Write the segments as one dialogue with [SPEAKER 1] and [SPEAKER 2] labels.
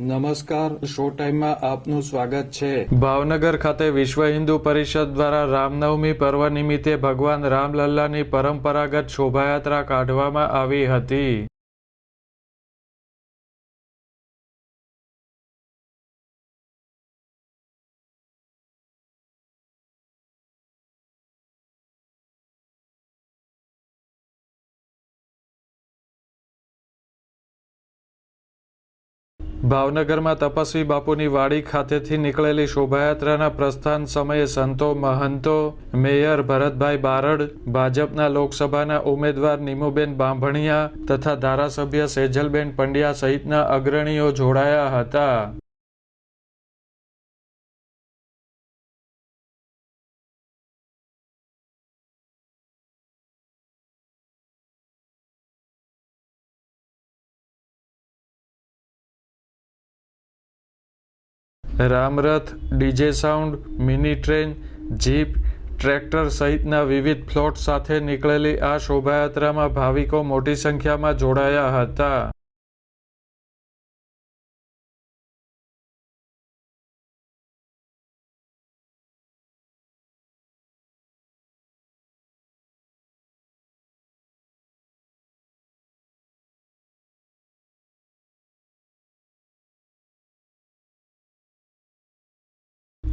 [SPEAKER 1] નમસ્કાર, શો ટાઈમમાં આપનું સ્વાગત છે.
[SPEAKER 2] ભાવનગર ખાતે વિશ્વ હિન્દુ પરિષદ દ્વારા રામનવમી પર્વ નિમિત્તે ભગવાન રામલલ્લાની પરંપરાગત શોભાયાત્રા કાઢવામાં આવી હતી. ભાવનગરમાં તપસ્વી બાપુની વાડી ખાતેથી નીકળેલી શોભાયાત્રાના પ્રસ્થાન સમયે સંતો મહંતો, મેયર ભરતભાઈ બારડ, ભાજપના લોકસભાના ઉમેદવાર નીમુબેન બાંભણિયા તથા ધારાસભ્ય સેજલબેન પંડ્યા સહિતના અગ્રણીઓ જોડાયા હતા. રામરથ DJ sound, mini train, jeep, tractor સહિતના વિવિધ ફ્લોટ સાથે નીકળેલી આ શોભાયાત્રામાં ભાવિકો મોટી સંખ્યામાં જોડાયા હતા.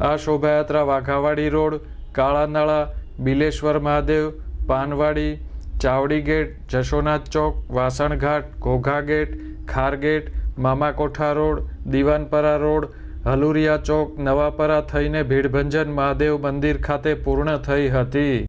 [SPEAKER 2] આ શોભાયાત્રા Waghawadi road, Kalanala, Bileshwar Mahadev, Panwadi, Chavdi gate, Jashonath Chowk Vasanghat Ghogha gate Khargate Mamakotha road, Diwanpara road, Haluriya Chowk, Nawapara થઈને ભીડભંજન મહાદેવ મંદિર ખાતે પૂર્ણ થઈ હતી.